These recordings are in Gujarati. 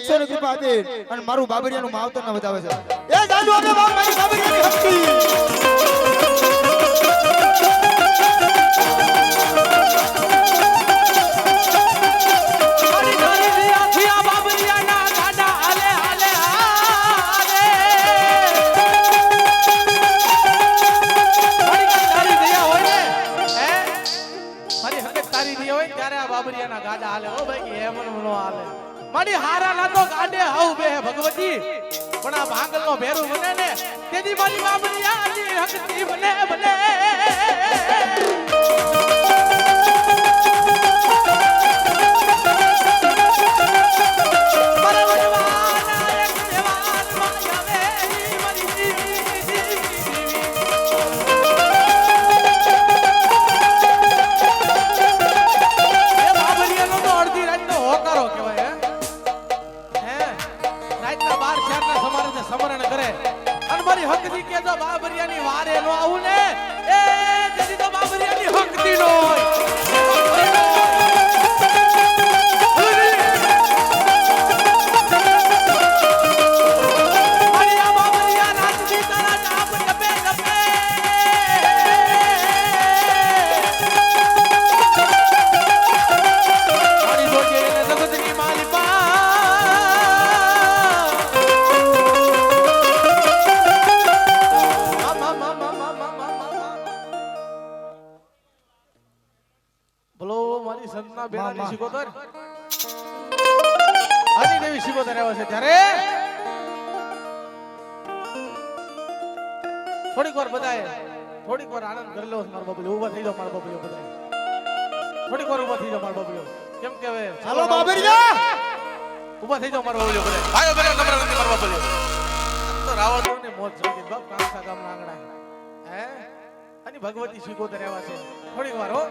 એકસો ની કૃપા હતી અને મારું બાબરિયાનું માવતર ના વધાવે છે. એ જાજુ અમે બાબરિયાની ભક્તિ ભેરું મને ને. તેદી મારી બાબડી આલી હકતી મને મને મારી સંતના બેરાની શિકોતર. આની દેવી શિકોતર આવે છે ત્યારે. થોડીક વાર બધાએ થોડીક વાર આનંદ કરી લો મારો બબલ્યો ઊભા થઈ જાવ મારો બબલ્યો બધા થોડીક વાર ઊભા થઈ જાવ મારો બબલ્યો કેમ કે હવે ચાલો બાબરી જા. ઊભા થઈ જાવ મારો બબલ્યો બધા આયો બધા નંબર નંબર મારો બબલ્યો તો રાવણ ને મોત ચડી ગઈ બાપ કાંસા ગામના આંગણા હે? અને ભગવતી શિકોતર આવ્યા છે. થોડીક વાર હો.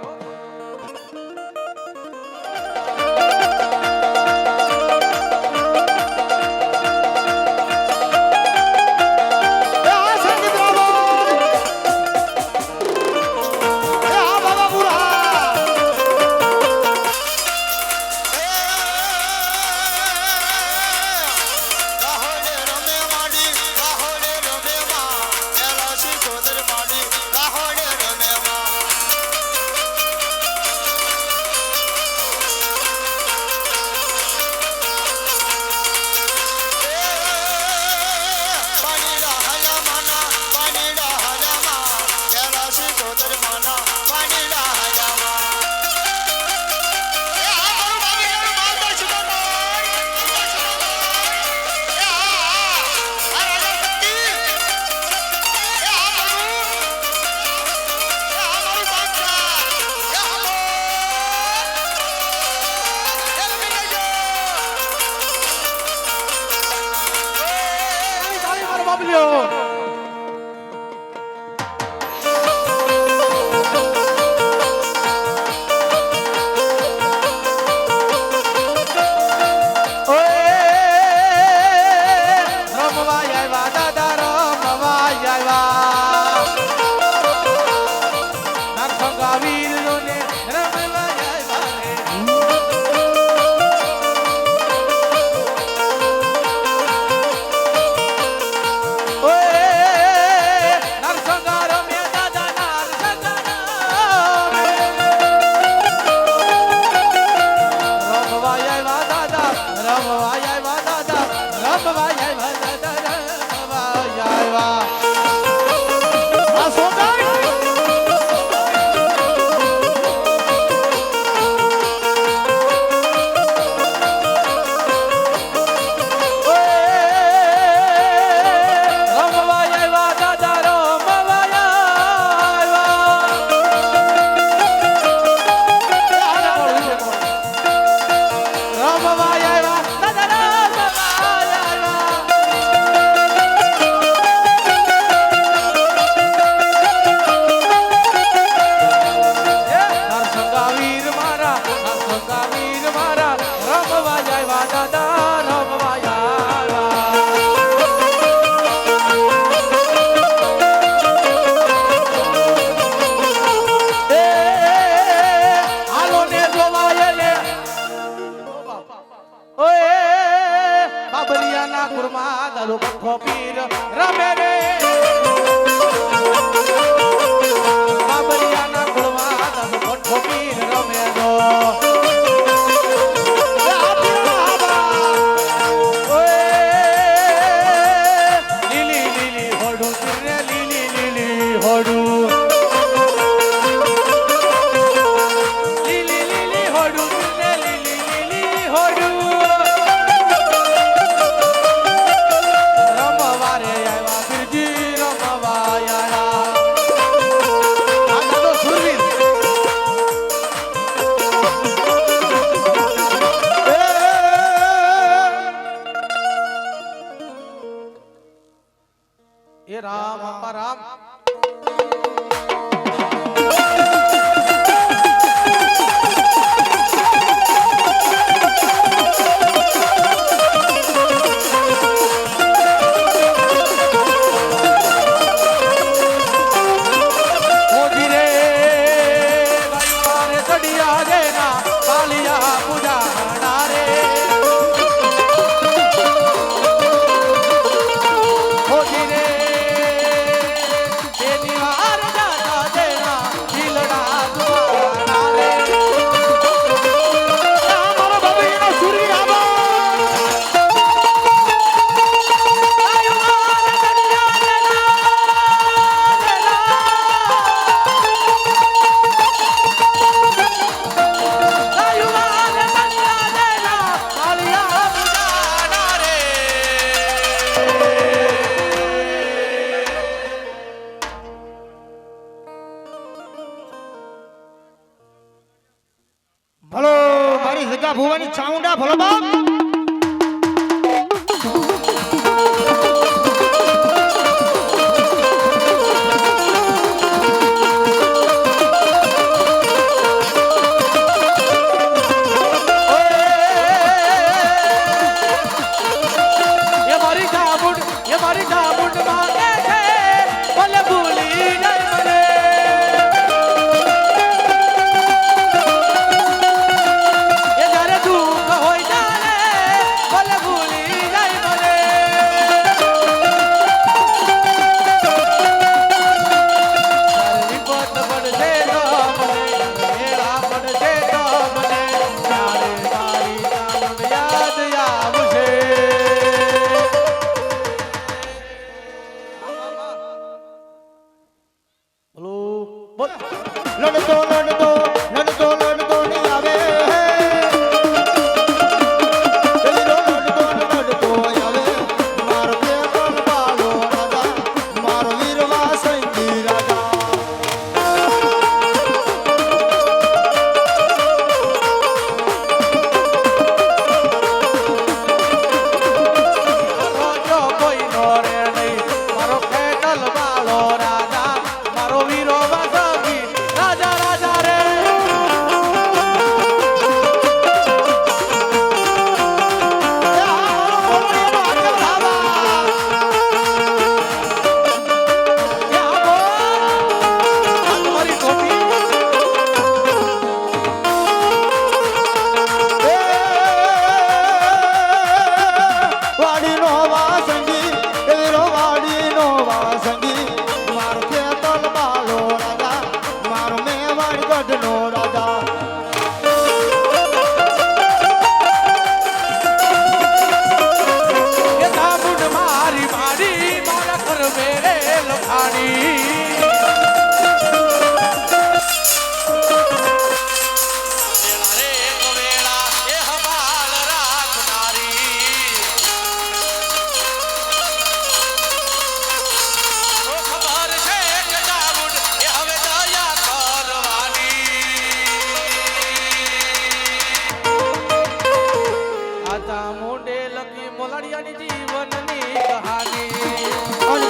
મારા મોઢે લખી મોલાડિયાની જીવનની કહાની.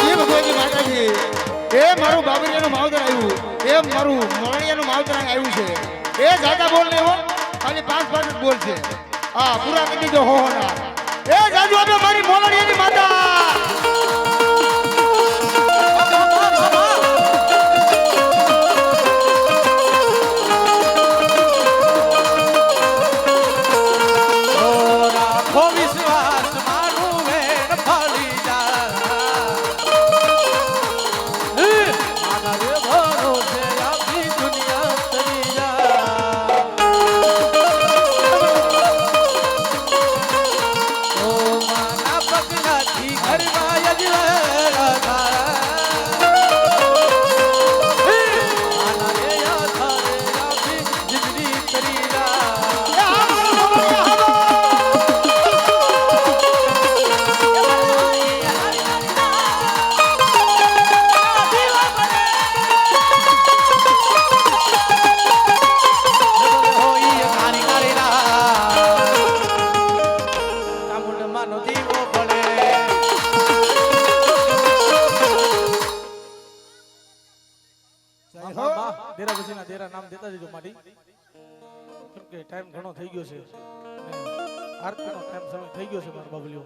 જે ભગવાનજી માતાજી, એ મારું બાબરિયાનું માવતર આવ્યું. એ મારું મોલાડિયાનું માવતર આવ્યું છે. એ દાદા બોલ નહીં હો, ખાલી પાંચ પાંચ બોલ છે. હા, પૂરા કરી દીધો, હો ના. એ જાજુ આપે મારી મોલાડિયાની માતા. કેમ કે ટાઈમ ઘણો થઈ ગયો છે. આરતીનો ટાઈમ સમય થઈ ગયો છે મારા બાબલીઓ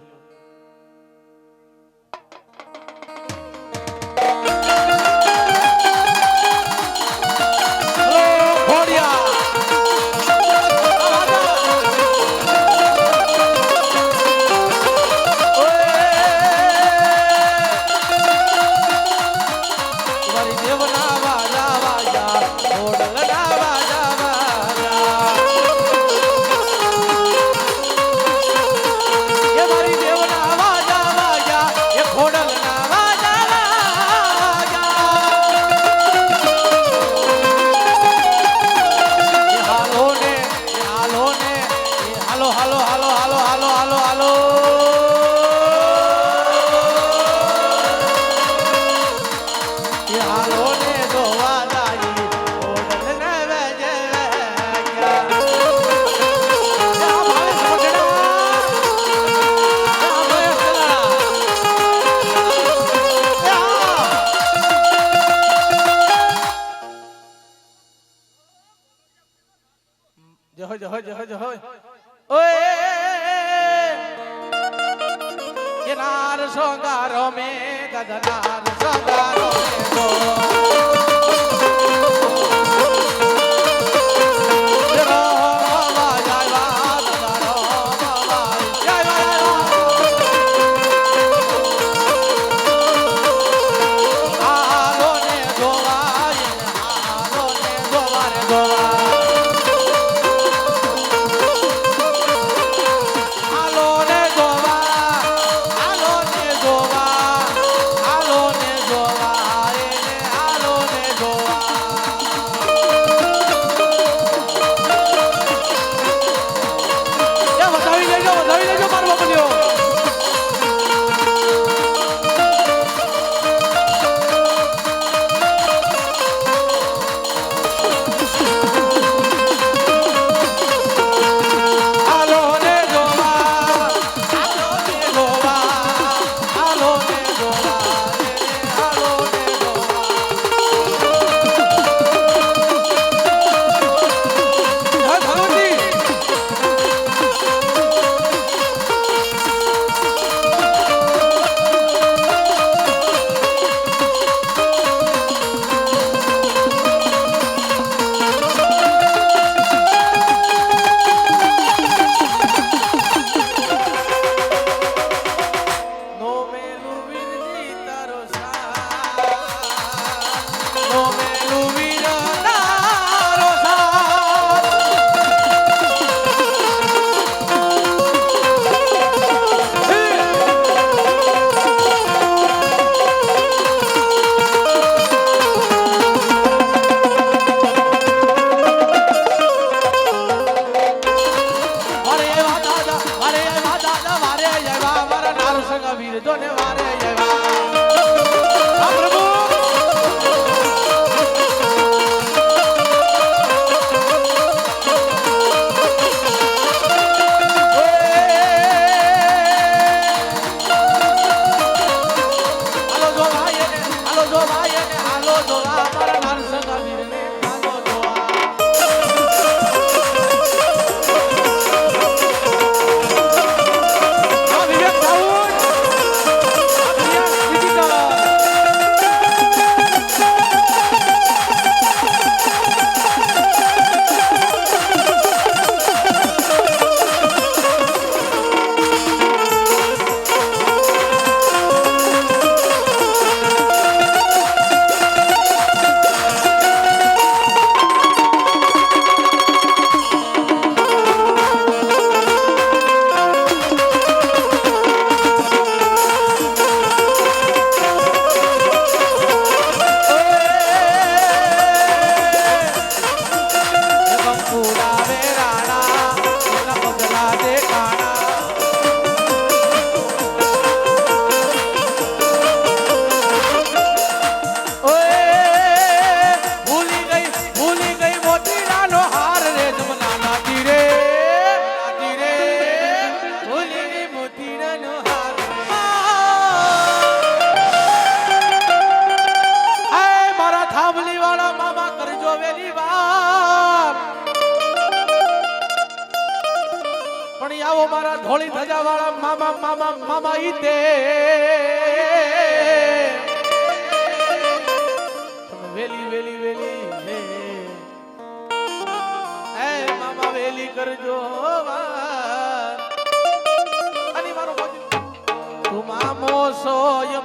રાજા વાળા મામા મામા મામા ઈ વેલી વેલી વેલી હે મામા, વેલી કરજો વાર. અને મારો તું મામો સોય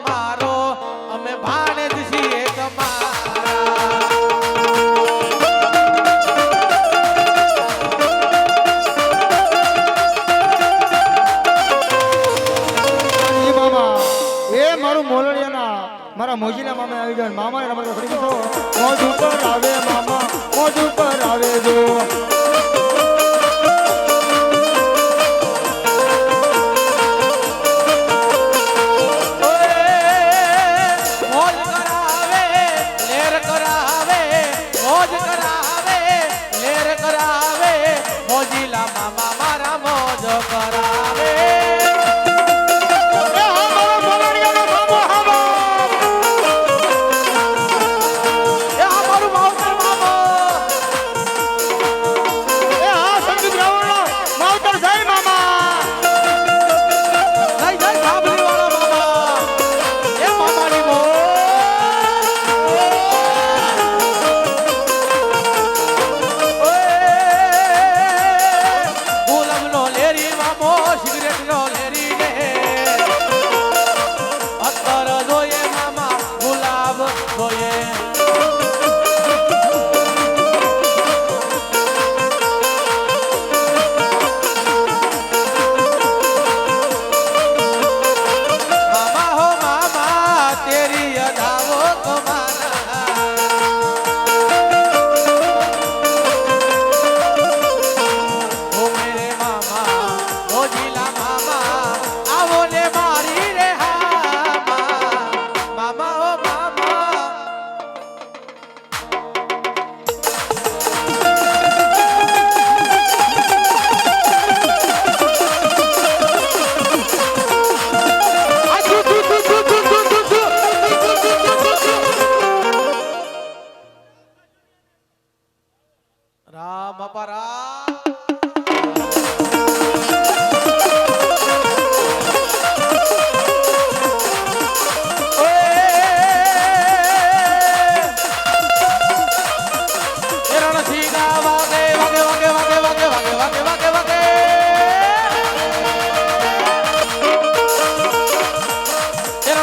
મોજીના મામે આવી જાય મામા રમત મોજ ઉપર આવે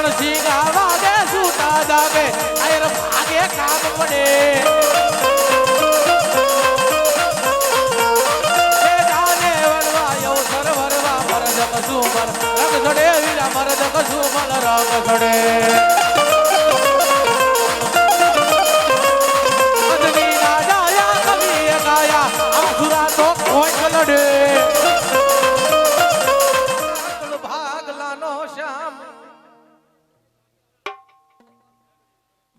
રમ સિંગા વાગે સૂતા દાવે આય રમ આગે કામ પડે. કસુમર રંગ જડે વીરા મરદ કસુમલ રંગ જડે. કદની ના ડાયા કદી એકાયા. તો કોઈ કલડે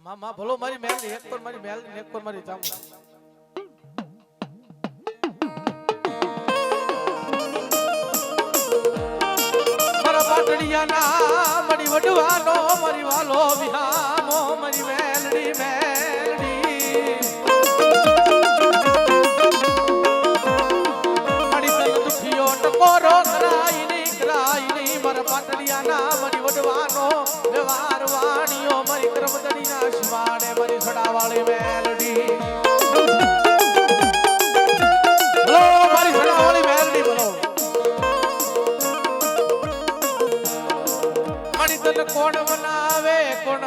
મામા ભલો મારી મેલ, એક પર મારી મેલ એક પર મારી ચામું મારા પાટડિયાના મળી વડવાનો મરી વાલો વિહામો મરી મેલડી મેલડી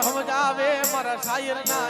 સમજાવે મારા શાયર ના